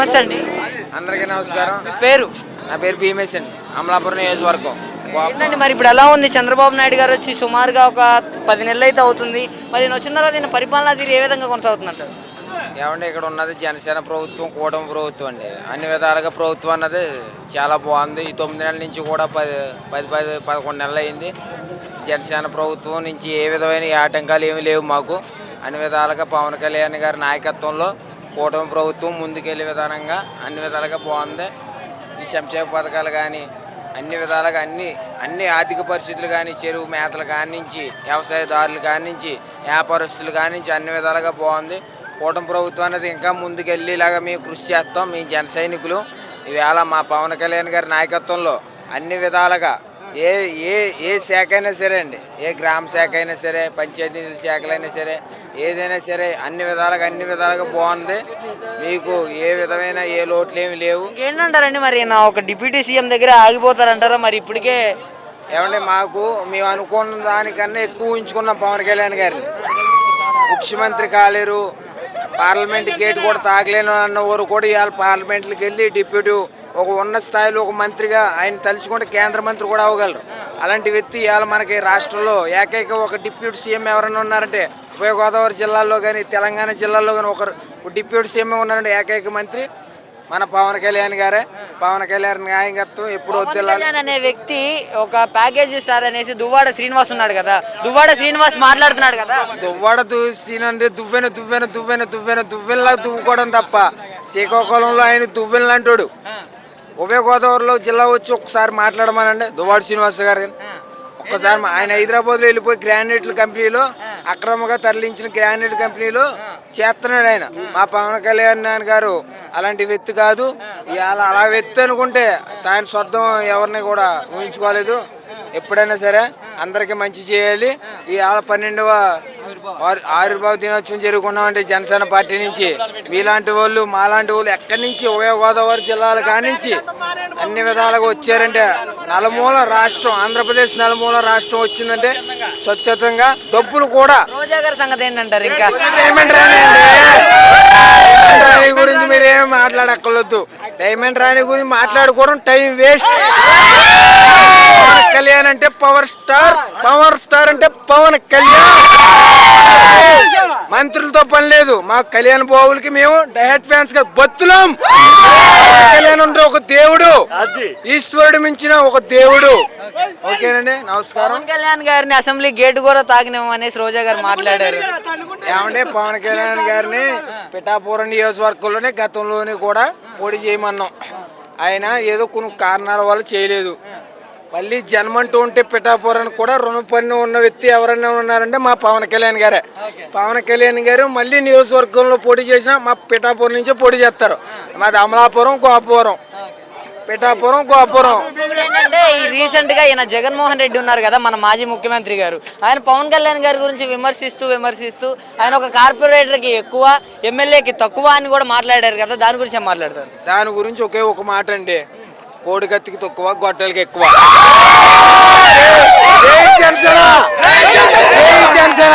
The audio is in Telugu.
నమస్తే అండి. అందరికీ నమస్కారం. పేరు? నా పేరు భీమేశ్ అండి. అమలాపురం నియోజకవర్గం. ఏంటండి మరి ఇప్పుడు ఎలా ఉంది? చంద్రబాబు నాయుడు గారు వచ్చి సుమారుగా ఒక పది నెలలు అయితే అవుతుంది. మరి ఈయన వచ్చిన తర్వాత ఈయన పరిపాలన తీరు ఏ విధంగా కొనసాగుతుందంటారు? ఏమంటే ఇక్కడ ఉన్నది జనసేన ప్రభుత్వం కూటమి ప్రభుత్వం అండి. అన్ని విధాలుగా ప్రభుత్వం అన్నది చాలా బాగుంది. ఈ తొమ్మిది నెలల నుంచి కూడా పది పది పది పదకొండు నెలలు అయింది. జనసేన ప్రభుత్వం నుంచి ఏ విధమైన ఆటంకాలు ఏమీ లేవు మాకు. అన్ని విధాలుగా పవన్ కళ్యాణ్ గారి నాయకత్వంలో కూటమి ప్రభుత్వం ముందుకెళ్ళే విధానంగా అన్ని విధాలుగా బాగుంది. ఈ సంక్షేమ పథకాలు కానీ అన్ని విధాలుగా అన్ని అన్ని ఆర్థిక పరిస్థితులు కానీ చెరువు మేతలు కానించి వ్యవసాయదారులు కానించి వ్యాపారస్తులు కానించి అన్ని విధాలుగా బాగుంది. కూటమి ప్రభుత్వం అనేది ఇంకా ముందుకెళ్ళేలాగా మేము కృషి చేస్తాం. మీ జన సైనికులు. ఈవేళ మా పవన్ కళ్యాణ్ గారి నాయకత్వంలో అన్ని విధాలుగా ఏ ఏ ఏ శాఖ అయినా సరే అండి. ఏ గ్రామ శాఖ అయినా సరే పంచాయతీ శాఖలైనా సరే ఏదైనా సరే అన్ని విధాలుగా అన్ని విధాలుగా బాగుంది. మీకు ఏ విధమైన ఏ లోట్లు ఏమి లేవు. ఇంకేంటంటారండి మరి? నా ఒక డిప్యూటీ సీఎం దగ్గర ఆగిపోతారంటారా మరి ఇప్పటికే? ఏమంటే మాకు మేము అనుకున్న దానికన్నా ఎక్కువ ఉంచుకున్నాం పవన్ కళ్యాణ్ గారిని. ముఖ్యమంత్రి కాలేరు పార్లమెంట్ గేట్ కూడా తాగలేను అన్న ఊరు కూడా ఇవాళ పార్లమెంట్కి వెళ్ళి డిప్యూటీ ఒక ఉన్నత స్థాయిలో ఒక మంత్రిగా ఆయన తలుచుకుంటే కేంద్ర మంత్రి కూడా అవ్వగలరు. అలాంటి వ్యక్తి ఇవాళ మనకి రాష్ట్రంలో ఏకైక ఒక డిప్యూటీ సీఎం ఎవరైనా ఉన్నారంటే ఉభయ గోదావరి జిల్లాలో కానీ తెలంగాణ జిల్లాలో కానీ ఒకరు డిప్యూటీ సీఎం ఉన్నారంటే ఏకైక మంత్రి మన పవన్ కళ్యాణ్ గారే. పవన్ కళ్యాణ్ నాయకత్వం ఎప్పుడు అనే వ్యక్తి ఒక ప్యాకేజ్ ఇస్తారు అనేసి దువ్వాడ శ్రీనివాస్ ఉన్నాడు కదా. దువ్వాడ శ్రీనివాస్ మాట్లాడుతున్నాడు కదా. దువ్వాడ దూసినంది దువ్వెన దువ్వెన దువ్వెన దువ్వెన దువ్వెనలా దువ్వుకోవడం తప్ప శ్రీకాకుళంలో ఆయన దువ్వెనలు అంటాడు ఉభయ గోదావరిలో జిల్లా వచ్చి ఒక్కసారి మాట్లాడమనండి. దువ్వాడ శ్రీనివాస్ గారు ఒక్కసారి ఆయన హైదరాబాద్లో వెళ్ళిపోయి గ్రానైట్ల కంపెనీలో అక్రమంగా తరలించిన గ్రానైట్ కంపెనీలో చేస్తున్నాడు ఆయన. మా పవన్ కళ్యాణ్ నాన్న గారు అలాంటి వ్యక్తి కాదు. ఇవాళ అలా వ్యక్తి అనుకుంటే ఆయన స్వర్థం ఎవరిని కూడా ఊహించుకోలేదు. ఎప్పుడైనా సరే అందరికీ మంచి చేయాలి. ఈ ఆల పన్నెండవ ఆవిర్భావ దినోత్సవం జరుగుకున్నామంటే జనసేన పార్టీ నుంచి. మీలాంటి వాళ్ళు మాలాంటి వాళ్ళు ఎక్కడి నుంచి? ఉభయ గోదావరి జిల్లాల కానించి అన్ని విధాలుగా వచ్చారంటే నలుమూల రాష్ట్రం ఆంధ్రప్రదేశ్ నలుమూల రాష్ట్రం వచ్చిందంటే స్వచ్ఛతంగా డబ్బులు కూడా. రోజా గారి సంగతి ఏంటంటారు ఇంకా? డైమండ్ రాణి అండి. డైమండ్ రాణి గురించి మీరు ఏమి మాట్లాడక్కర్లేదు. డైమండ్ రాణి గురించి మాట్లాడుకోవడం టైం వేస్ట్. పవన్ కళ్యాణ్ అంటే పవర్ స్టార్ పవర్ స్టార్ అంటే పవన్ కళ్యాణ్. మంత్రులతో పని లేదు. మా కళ్యాణ్ బాబులకి మేము డైరెక్ట్ ఫ్యాన్స్గా బతులం కళ్యాణ్ అంటే ఒక దేవుడు. ఈశ్వరుడు మించిన ఒక దేవుడు. ఓకేనండి నమస్కారం. కళ్యాణ్ గారిని అసెంబ్లీ గేట్ కూడా తాగినాం అనేసి రోజా గారు మాట్లాడారు. ఏమంటే పవన్ కళ్యాణ్ గారిని పిఠాపురం నియోజకవర్గంలోనే గతంలోనే కూడా పోటీ చేయమన్నాం. ఆయన ఏదో కొన్ని కారణాల వల్ల చేయలేదు. మళ్ళీ జన్మంటూ ఉంటే పిఠాపురానికి కూడా రుణ పన్ను ఉన్న వ్యక్తి ఎవరైనా ఉన్నారంటే మా పవన్ కళ్యాణ్ గారే. పవన్ కళ్యాణ్ గారు మళ్ళీ నియోజకవర్గంలో పోటీ చేసినా మా పిఠాపురం నుంచే పోటీ చేస్తారు. మాది అమలాపురం గోపురం పిఠాపురం గోపురం ఏంటంటే ఈ రీసెంట్గా ఈయన జగన్మోహన్ రెడ్డి ఉన్నారు కదా మన మాజీ ముఖ్యమంత్రి గారు. ఆయన పవన్ కళ్యాణ్ గారి గురించి విమర్శిస్తూ విమర్శిస్తూ ఆయన ఒక కార్పొరేటర్కి ఎక్కువ ఎమ్మెల్యేకి తక్కువ అని కూడా మాట్లాడారు కదా దాని గురించి ఏం మాట్లాడతారు? దాని గురించి ఒకే ఒక మాట అండి కోడి గత్తికి తక్కువ గొట్టలకి ఎక్కువ. జనసేన! జనసేన!